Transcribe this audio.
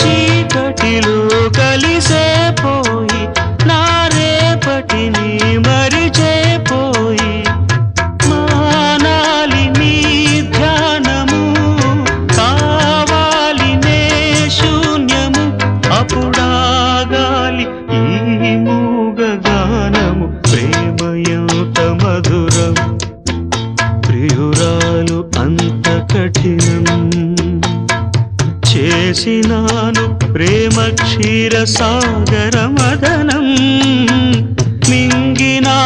చీకటిలో కలిసే పోయి నా రేపటిని మరిచేపోయి మానాలి నీ ధ్యానము కావాలి నే శూన్యము అప్పుడాగాలి ఈ మూగ గానము ప్రేమ మధురం ప్రియురాలు అంత కఠినం. చేసినాను ప్రేమ క్షీర సాగర మదనం మింగినా